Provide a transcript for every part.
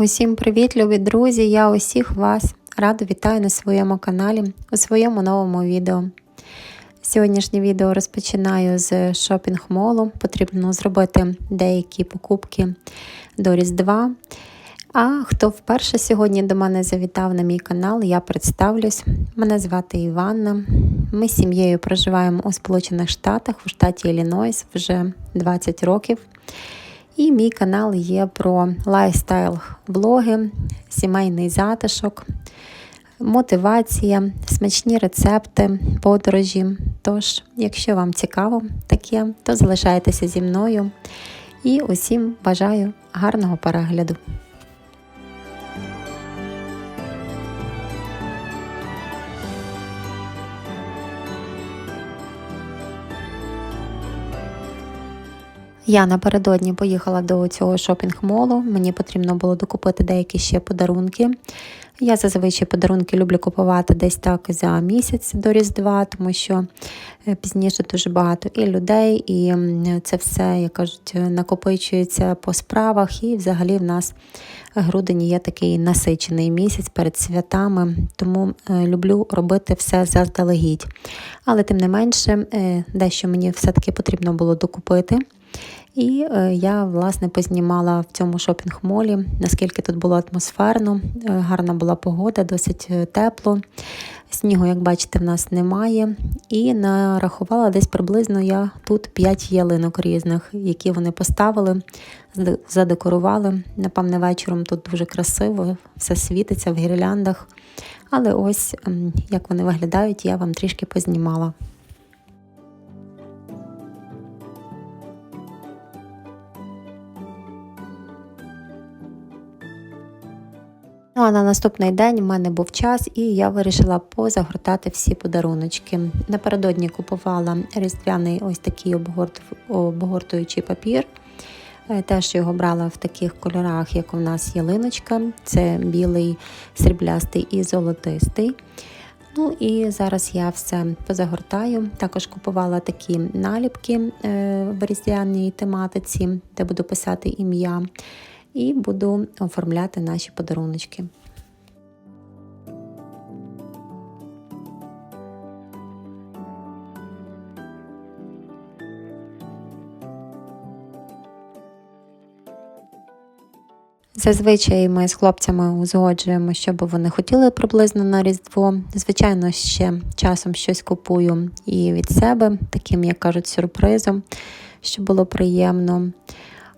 Усім привіт, любі друзі! Я усіх вас радо вітаю на своєму каналі у своєму новому відео. Сьогоднішнє відео розпочинаю з шопінг-молу. Потрібно зробити деякі покупки до Різдва. А хто вперше сьогодні до мене завітав на мій канал, я представлюсь. Мене звати Іванна. Ми з сім'єю проживаємо у Сполучених Штатах, у штаті Іллінойс вже 20 років. І мій канал є про лайфстайл блоги, сімейний затишок, мотивація, смачні рецепти, подорожі. Тож, якщо вам цікаво таке, то залишайтеся зі мною і усім бажаю гарного перегляду. Я напередодні поїхала до цього шопінг-молу. Мені потрібно було докупити деякі ще подарунки. Я зазвичай подарунки люблю купувати десь так за місяць до Різдва, тому що е, пізніше дуже багато і людей, і це все, як кажуть, накопичується по справах. І взагалі в нас грудень є такий насичений місяць перед святами, тому е, люблю робити все заздалегідь. Але тим не менше, е, дещо мені все-таки потрібно було докупити. І е, я, власне, познімала в цьому шопінг-молі, наскільки тут було атмосферно, е, гарна була погода, досить е, тепло. Снігу, як бачите, в нас немає. І нарахувала десь приблизно я тут 5 ялинок різних, які вони поставили, задекорували. Напевне, вечором тут дуже красиво, все світиться в гірляндах. Але ось як вони виглядають, я вам трішки познімала. Ну а на наступний день в мене був час, і я вирішила позагортати всі подаруночки. Напередодні купувала різдвяний ось такий обгортуючий папір. Е, теж його брала в таких кольорах, як у нас ялиночка. Це білий, сріблястий і золотистий. Ну і зараз я все позагортаю. Також купувала такі наліпки е, в різдвяній тематиці, де буду писати ім'я і буду оформляти наші подаруночки. Зазвичай ми з хлопцями узгоджуємо, що би вони хотіли приблизно на Різдво. Звичайно, ще часом щось купую і від себе, таким, як кажуть, сюрпризом, щоб було приємно.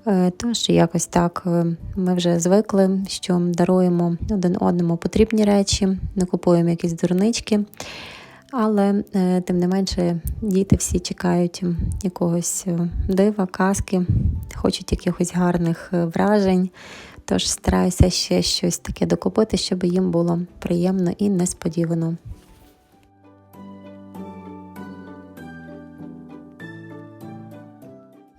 Е, тож якось так е, ми вже звикли, що даруємо один одному потрібні речі, не купуємо якісь дурнички. Але е, тим не менше діти всі чекають якогось дива, казки, хочуть якихось гарних вражень. Тож стараюся ще щось таке докупити, щоб їм було приємно і несподівано.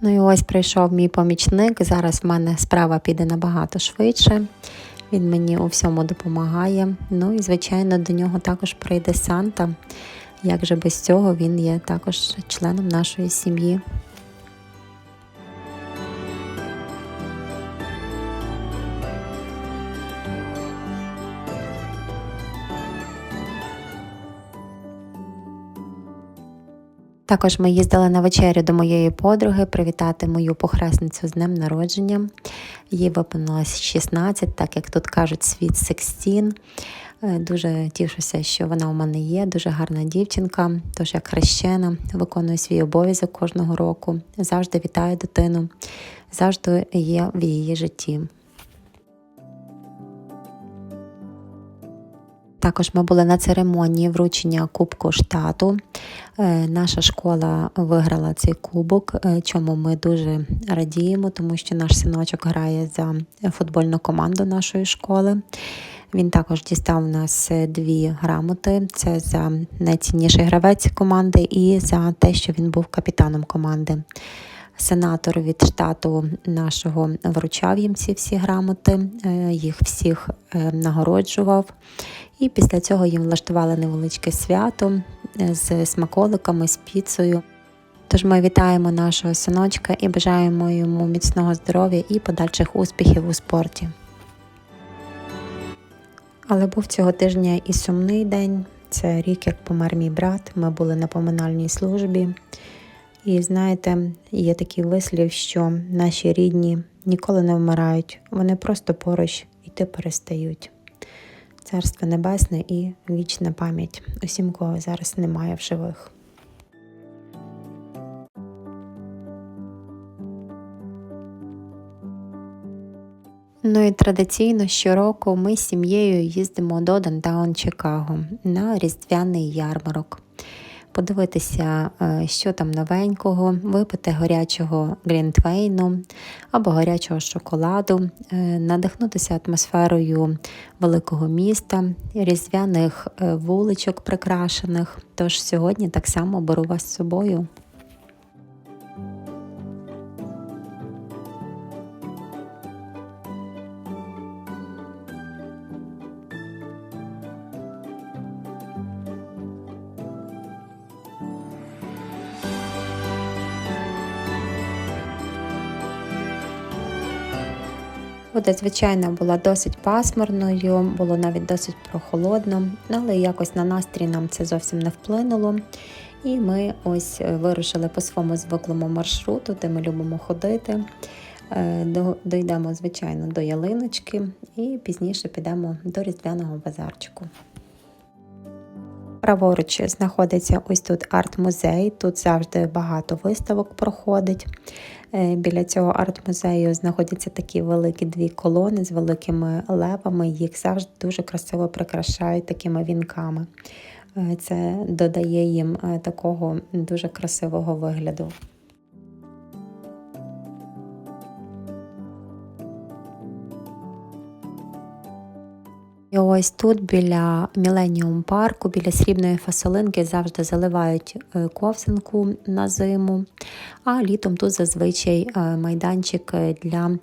Ну і ось прийшов мій помічник. Зараз в мене справа піде набагато швидше. Він мені у всьому допомагає. Ну і, звичайно, до нього також прийде Санта. Як же без цього він є також членом нашої сім'ї. Також ми їздили на вечерю до моєї подруги привітати мою похресницю з днем народження. Їй виповнилось 16, так як тут кажуть, світ 16. Е, дуже тішуся, що вона у мене є, дуже гарна дівчинка, тож як хрещена, виконує свій обов'язок кожного року, завжди вітаю дитину, завжди є в її житті. Також ми були на церемонії вручення Кубку штату. Е, наша школа виграла цей кубок, е, чому ми дуже радіємо, тому що наш синочок грає за футбольну команду нашої школи. Він також дістав у нас дві грамоти: це за найцінніший гравець команди і за те, що він був капітаном команди. Сенатор від штату нашого вручав їм ці всі грамоти, е, їх всіх нагороджував. І після цього їм влаштували невеличке свято е, з смаколиками, з піцею. Тож ми вітаємо нашого синочка і бажаємо йому міцного здоров'я і подальших успіхів у спорті. Але був цього тижня і сумний день. Це рік, як помер мій брат. Ми були на поминальній службі. І знаєте, є такий вислів, що наші рідні ніколи не вмирають, вони просто поруч іти перестають. Царство Небесне і вічна пам'ять усім, кого зараз немає в живих. Ну і традиційно щороку ми з сім'єю їздимо до Дантаун Чикаго на різдвяний ярмарок. Подивитися, е, що там новенького, випити гарячого грінтвейну або гарячого шоколаду, е, надихнутися атмосферою великого міста, різдвяних е, вуличок прикрашених. Тож сьогодні так само беру вас з собою. Вода, звичайно, була досить пасмурною, було навіть досить прохолодно, але якось на настрій нам це зовсім не вплинуло. І ми ось вирушили по своєму звиклому маршруту, де ми любимо ходити. Е, дійдемо, звичайно, до ялиночки і пізніше підемо до різдвяного базарчику. Праворуч знаходиться ось тут арт-музей, тут завжди багато виставок проходить. Е, біля цього арт-музею знаходяться такі великі дві колони з великими левами, їх завжди дуже красиво прикрашають такими вінками. Е, це додає їм е, такого дуже красивого вигляду. І ось тут біля Міленіум парку, біля срібної фасолинки завжди заливають е, ковзанку на зиму, а літом тут зазвичай е, майданчик для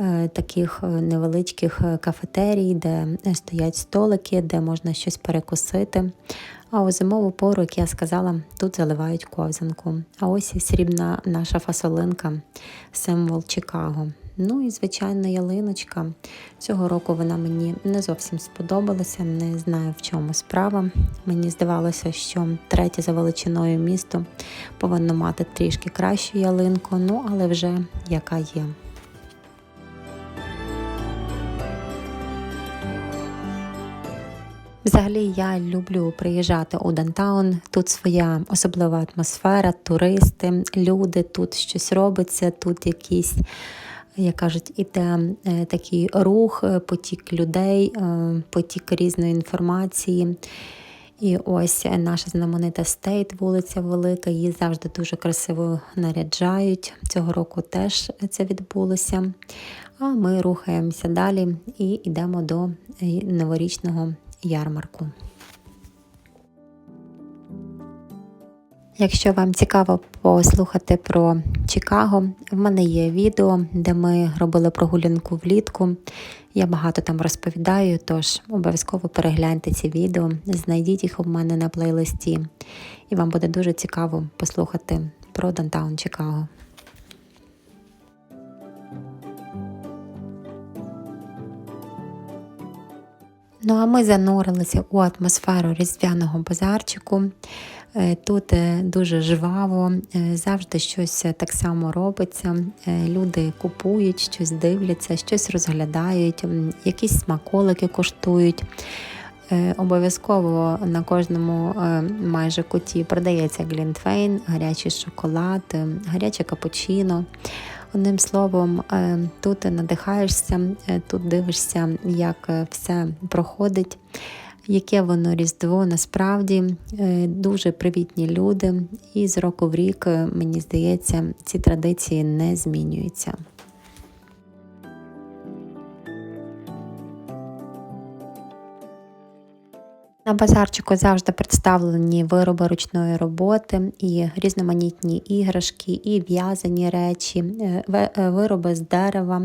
е, таких невеличких кафетерій, де стоять столики, де можна щось перекусити. А у зимову пору, як я сказала, тут заливають ковзанку. А ось і срібна наша фасолинка, символ Чикаго. Ну і звичайно, ялиночка. Цього року вона мені не зовсім сподобалася, не знаю в чому справа. Мені здавалося, що третє за величиною місто повинно мати трішки кращу ялинку, ну але вже яка є. Взагалі я люблю приїжджати у Дантаун. Тут своя особлива атмосфера, туристи, люди, тут щось робиться, тут якісь як кажуть, іде е, такий рух, е, потік людей, е, потік різної інформації. І ось наша знаменита стейт, вулиця Велика, її завжди дуже красиво наряджають. Цього року теж це відбулося. А ми рухаємося далі і йдемо до новорічного ярмарку. Якщо вам цікаво послухати про Чикаго, в мене є відео, де ми робили прогулянку влітку. Я багато там розповідаю, тож обов'язково перегляньте ці відео, знайдіть їх у мене на плейлисті, і вам буде дуже цікаво послухати про Дантаун Чикаго. Ну а ми занурилися у атмосферу різдвяного базарчику. Е, тут е, дуже жваво, е, завжди щось так само робиться. Люди купують, щось дивляться, щось розглядають, якісь смаколики коштують. Обов'язково на кожному майже куті продається глінтвейн, гарячий шоколад, гаряче капучино. Одним словом, тут надихаєшся, тут дивишся, як все проходить яке воно різдво насправді е, дуже привітні люди, і з року в рік, е, мені здається, ці традиції не змінюються. На базарчику завжди представлені вироби ручної роботи, і різноманітні іграшки, і в'язані речі, е, вироби з дерева.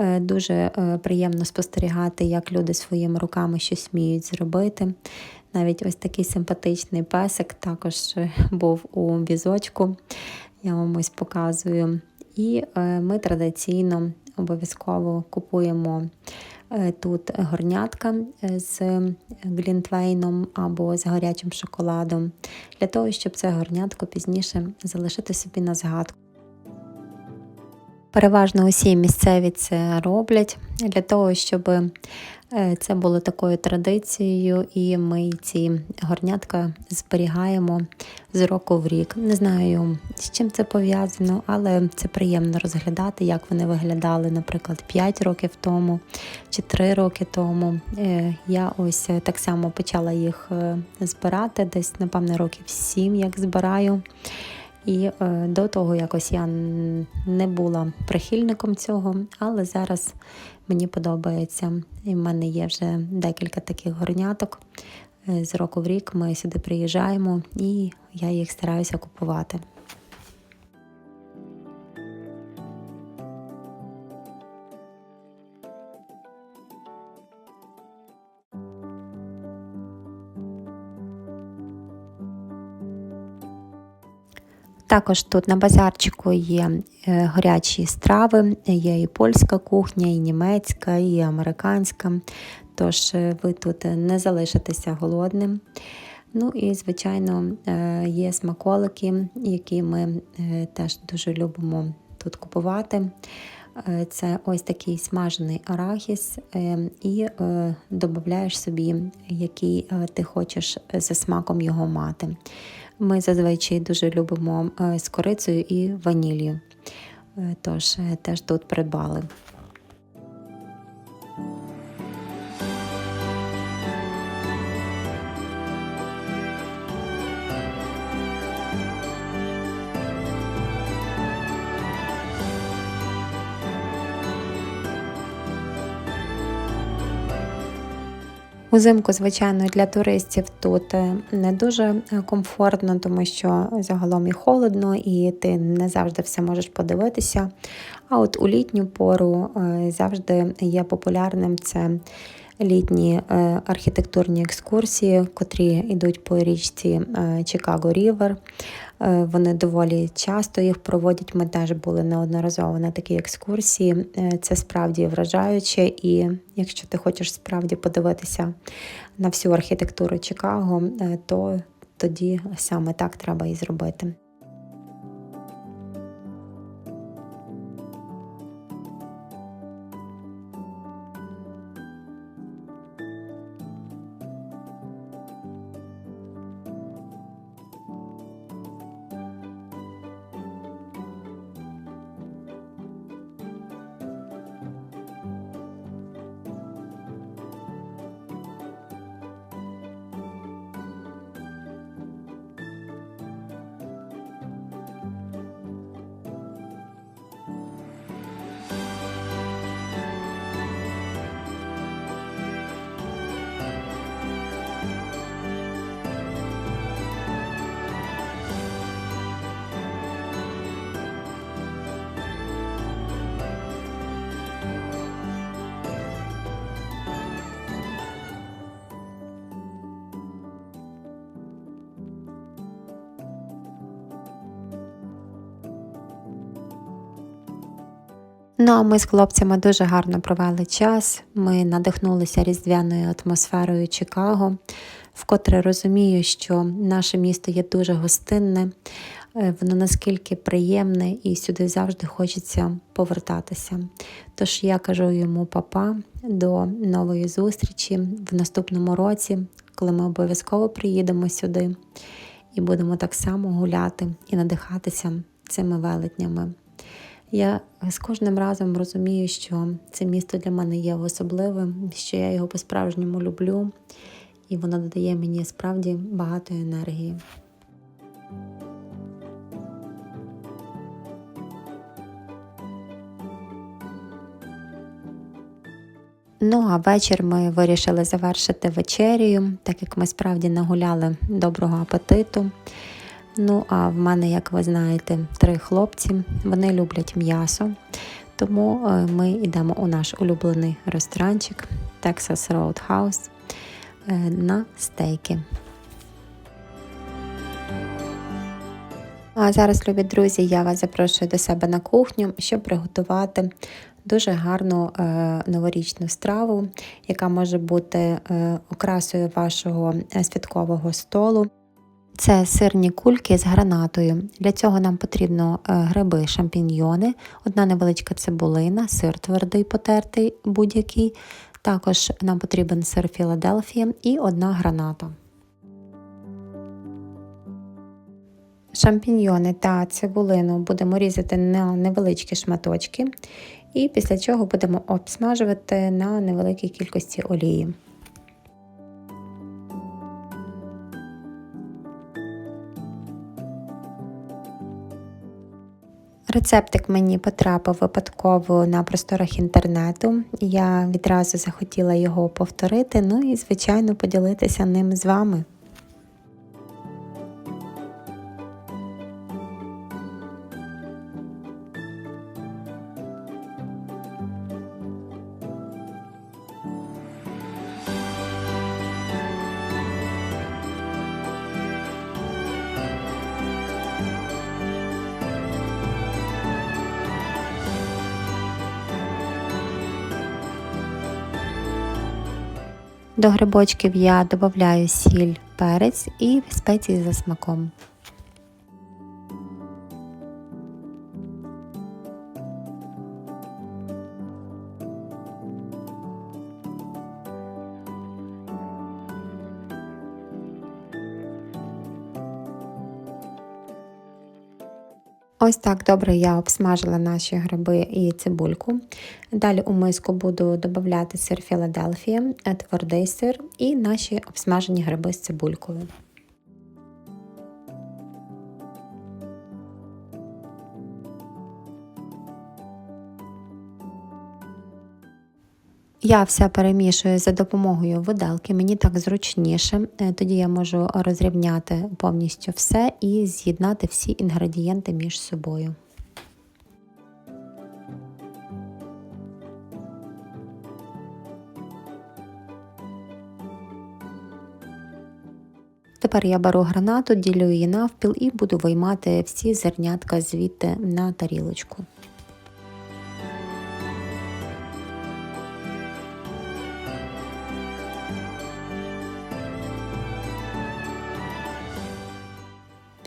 Е, дуже е, приємно спостерігати, як люди своїми руками щось вміють зробити. Навіть ось такий симпатичний песик також е, був у візочку, я вам ось показую. І ми традиційно обов'язково купуємо Тут горнятка з глінтвейном або з гарячим шоколадом, для того, щоб це горнятко пізніше залишити собі на згадку. Переважно усі місцеві це роблять для того, щоб е, це було такою традицією, і ми ці горнятка зберігаємо з року в рік. Не знаю, з чим це пов'язано, але це приємно розглядати, як вони виглядали, наприклад, 5 років тому чи 3 роки тому. Е, Я ось так само почала їх е, збирати, десь, напевно, років 7, як збираю. І е, до того якось я не була прихильником цього, але зараз мені подобається. І в мене є вже декілька таких горняток. Е, З року в рік ми сюди приїжджаємо і я їх стараюся купувати. Також тут на базарчику є е, гарячі страви, є і польська кухня, і німецька, і американська. Тож е, ви тут не залишитеся голодним. Ну і, звичайно, е, є смаколики, які ми теж дуже любимо тут купувати. Це ось такий смажений арахіс, і додаєш собі, який ти хочеш за смаком його мати. Ми зазвичай дуже любимо е, з корицею і ваніллю. Е, Тож е, теж тут придбали. Узимку, звичайно, для туристів тут е, не дуже е, комфортно, тому що загалом і холодно, і ти не завжди все можеш подивитися. А от у літню пору е, завжди є популярним це літні архітектурні екскурсії, котрі йдуть по річці Чикаго Рівер. Е, Вони доволі часто їх проводять. Ми теж були неодноразово на такій екскурсії. Е, Це справді вражаюче, і якщо ти хочеш справді подивитися на всю архітектуру Чикаго, е, то тоді саме так треба і зробити. Ну, а ми з хлопцями дуже гарно провели час. Ми надихнулися різдвяною атмосферою Чикаго, вкотре розумію, що наше місто є дуже гостинне, е, воно наскільки приємне і сюди завжди хочеться повертатися. Тож я кажу йому папа до нової зустрічі в наступному році, коли ми обов'язково приїдемо сюди і будемо так само гуляти і надихатися цими велетнями. Я з кожним разом розумію, що це місто для мене є особливим, що я його по-справжньому люблю, і воно додає мені справді багато енергії. Ну, а вечір ми вирішили завершити вечерію, так як ми справді нагуляли доброго апетиту. Ну, а в мене, як ви знаєте, три хлопці, вони люблять м'ясо. Тому е, ми йдемо у наш улюблений ресторанчик Texas Roadhouse е, на стейки. А зараз, любі друзі, я вас запрошую до себе на кухню, щоб приготувати дуже гарну е, новорічну страву, яка може бути е, окрасою вашого е, святкового столу. Це сирні кульки з гранатою. Для цього нам потрібно е, гриби, шампіньйони, одна невеличка цибулина, сир твердий потертий будь-який. Також нам потрібен сир Філадельфія і одна граната. Шампіньйони та цибулину будемо різати на невеличкі шматочки, і після чого будемо обсмажувати на невеликій кількості олії. Рецептик мені потрапив випадково на просторах інтернету. Я відразу захотіла його повторити, ну і, звичайно, поділитися ним з вами. До грибочків я додаю сіль, перець і спеції за смаком. Ось так добре я обсмажила наші гриби і цибульку. Далі у миску буду додати сир Філадельфія, твердий сир і наші обсмажені гриби з цибулькою. Я все перемішую за допомогою виделки, мені так зручніше, е, тоді я можу розрівняти повністю все і з'єднати всі інгредієнти між собою. Тепер я беру гранату, ділю її навпіл і буду виймати всі зернятка звідти на тарілочку.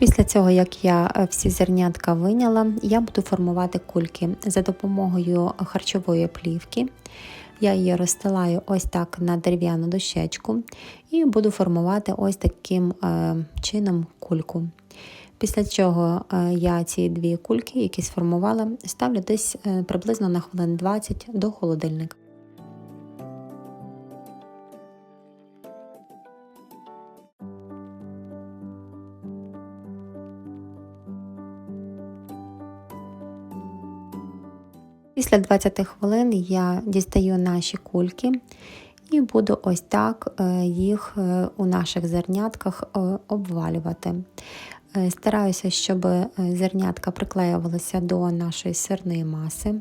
Після цього, як я е, всі зернятка виняла, я буду формувати кульки за допомогою харчової плівки. Я її розстилаю ось так на дерев'яну дощечку і буду формувати ось таким е, чином кульку. Після чого е, я ці дві кульки, які сформувала, ставлю десь приблизно на хвилин 20 до холодильника. Після 20 хвилин я дістаю наші кульки і буду ось так е, їх е, у наших зернятках е, обвалювати. Стараюся, щоб зернятка приклеювалися до нашої сирної маси.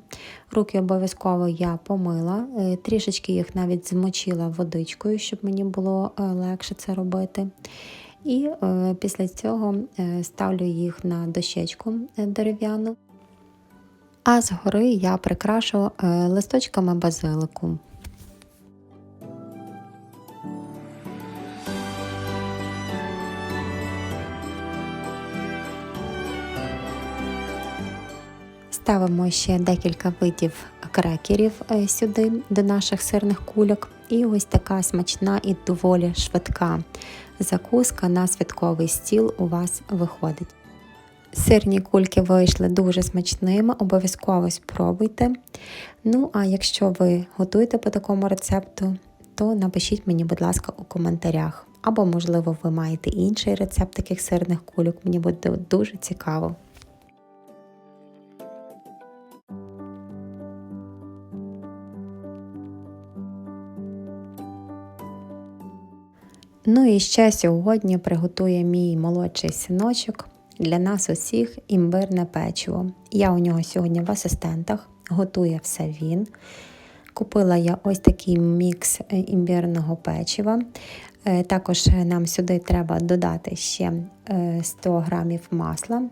Руки обов'язково я помила, трішечки їх навіть змочила водичкою, щоб мені було легше це робити. І після цього ставлю їх на дощечку дерев'яну а згори я прикрашу е, листочками базилику. Ставимо ще декілька видів крекерів е, сюди до наших сирних кульок. І ось така смачна і доволі швидка закуска на святковий стіл у вас виходить. Сирні кульки вийшли дуже смачними, обов'язково спробуйте. Ну, а якщо ви готуєте по такому рецепту, то напишіть мені, будь ласка, у коментарях. Або, можливо, ви маєте інший рецепт таких сирних кульок, мені буде дуже цікаво. Ну і ще сьогодні приготує мій молодший синочок для нас усіх імбирне печиво. Я у нього сьогодні в асистентах, готує все він. Купила я ось такий мікс е, імбірного печива. Е, Також нам сюди треба додати ще е, 100 грамів масла,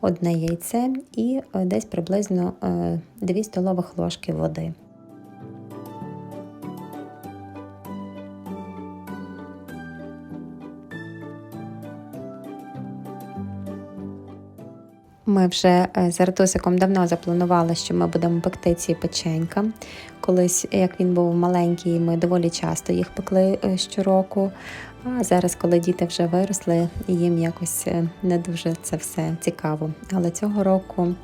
одне яйце і е, десь приблизно е, 2 столових ложки води. Ми вже е, з Артусиком давно запланували, що ми будемо пекти ці печенька. Колись, як він був маленький, ми доволі часто їх пекли е, щороку. А зараз, коли діти вже виросли, їм якось е, не дуже це все цікаво. Але цього року,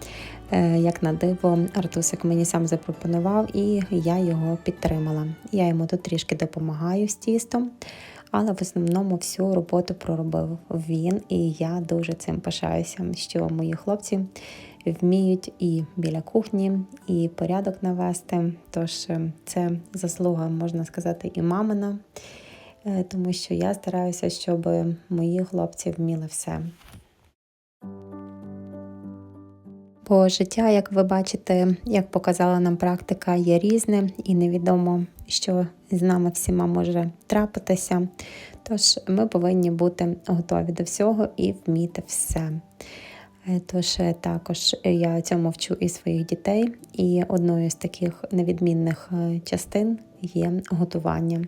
як на диво, Артусик мені сам запропонував, і я його підтримала. Я йому тут трішки допомагаю з тістом. Але в основному всю роботу проробив він, і я дуже цим пишаюся, що мої хлопці вміють і біля кухні, і порядок навести. Тож е, це заслуга, можна сказати, і мамина, е, тому що я стараюся, щоб мої хлопці вміли все. Бо життя, як ви бачите, як показала нам практика, є різне і невідомо, що з нами всіма може трапитися. Тож ми повинні бути готові до всього і вміти все. Е, Тож е, також я цьому вчу і своїх дітей, і одною з таких невідмінних е, частин є готування.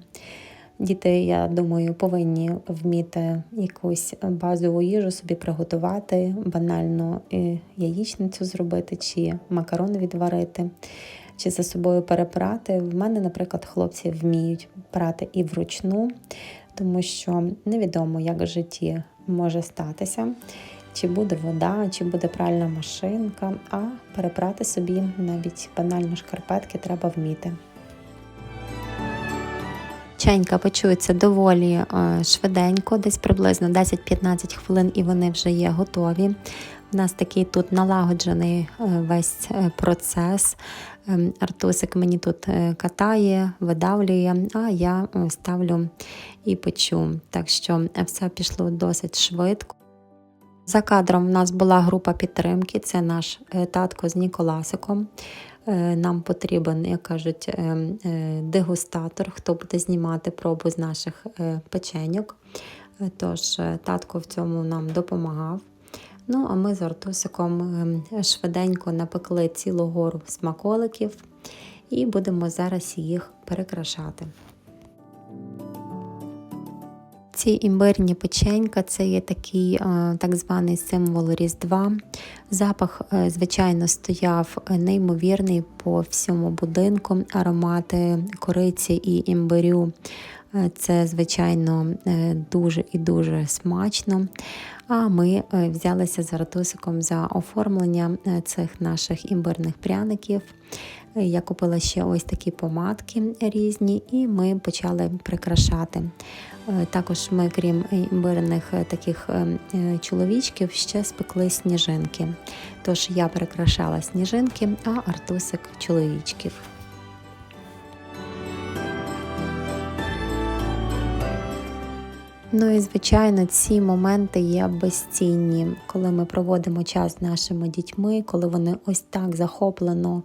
Діти, я думаю, повинні вміти якусь базову їжу собі приготувати, банально яєчницю зробити, чи макарони відварити, чи за собою перепрати. В мене, наприклад, хлопці вміють прати і вручну, тому що невідомо, як в житті може статися. Чи буде вода, чи буде пральна машинка, а перепрати собі навіть банально шкарпетки треба вміти. Ченька почується доволі е, швиденько, десь приблизно 10-15 хвилин, і вони вже є готові. У нас такий тут налагоджений е, весь е, процес. Ем, Артусик мені тут е, катає, видавлює, а я ставлю і печу. Так що все пішло досить швидко. За кадром в нас була група підтримки, це наш татко з Ніколасиком. Нам потрібен, як кажуть, дегустатор, хто буде знімати пробу з наших печеньок. Тож татко в цьому нам допомагав. Ну, а ми з Артусиком е, швиденько напекли цілу гору смаколиків і будемо зараз їх перекрашати. Ці імбирні печенька це є такий е, так званий символ Різдва. Запах, е, звичайно, стояв неймовірний по всьому будинку. Аромати кориці і імбирю. Е, Це, звичайно, е, дуже і дуже смачно. А ми е, взялися з Артусиком за оформлення цих наших імбирних пряників. Я купила ще ось такі помадки різні, і ми почали прикрашати. Також ми, крім імбирних таких чоловічків, ще спекли сніжинки. Тож я прикрашала сніжинки, а Артусик чоловічків. Ну і звичайно, ці моменти є безцінні, коли ми проводимо час з нашими дітьми, коли вони ось так захоплено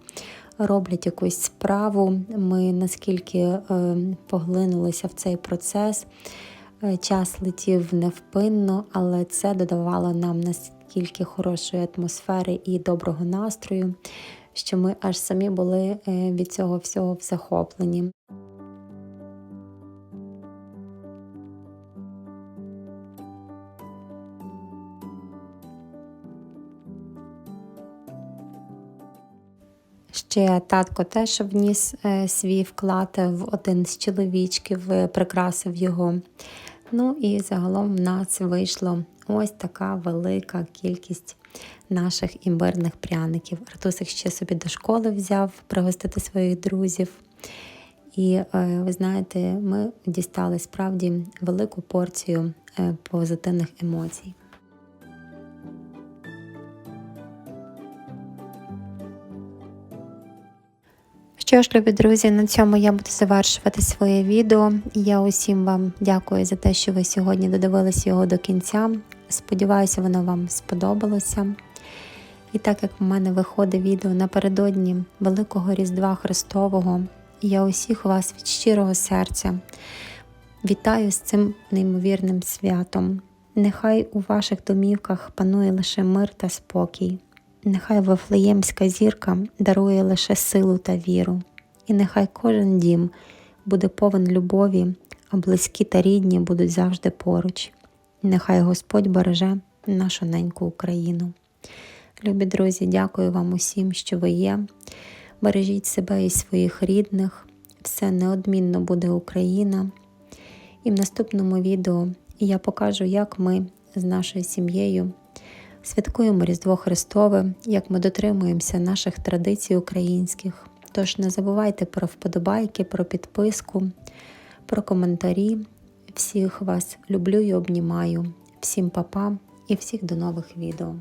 роблять якусь справу. Ми наскільки е, поглинулися в цей процес. Е, Час летів невпинно, але це додавало нам наскільки хорошої атмосфери і доброго настрою, що ми аж самі були е, від цього всього захоплені. Ще татко теж вніс е, свій вклад в один з чоловічків, е, прикрасив його. Ну і загалом в нас вийшло ось така велика кількість наших імбирних пряників. Артусик ще собі до школи взяв пригостити своїх друзів. І е, ви знаєте, ми дістали справді велику порцію позитивних емоцій. Що ж, любі друзі, на цьому я буду завершувати своє відео. Я усім вам дякую за те, що ви сьогодні додивились його до кінця. Сподіваюся, воно вам сподобалося. І так як в мене виходить відео напередодні Великого Різдва Христового, Я усіх вас від щирого серця вітаю з цим неймовірним святом. Нехай у ваших домівках панує лише мир та спокій. Нехай Вифлеємська зірка дарує лише силу та віру. І нехай кожен дім буде повен любові, а близькі та рідні будуть завжди поруч. Нехай Господь береже нашу неньку Україну. Любі друзі, дякую вам усім, що ви є. Бережіть себе і своїх рідних. Все неодмінно буде Україна. І в наступному відео я покажу, як ми з нашою сім'єю святкуємо Різдво Христове, як ми дотримуємося наших традицій українських. Тож не забувайте про вподобайки, про підписку, про коментарі. Всіх вас люблю і обнімаю. Всім папа і всіх до нових відео.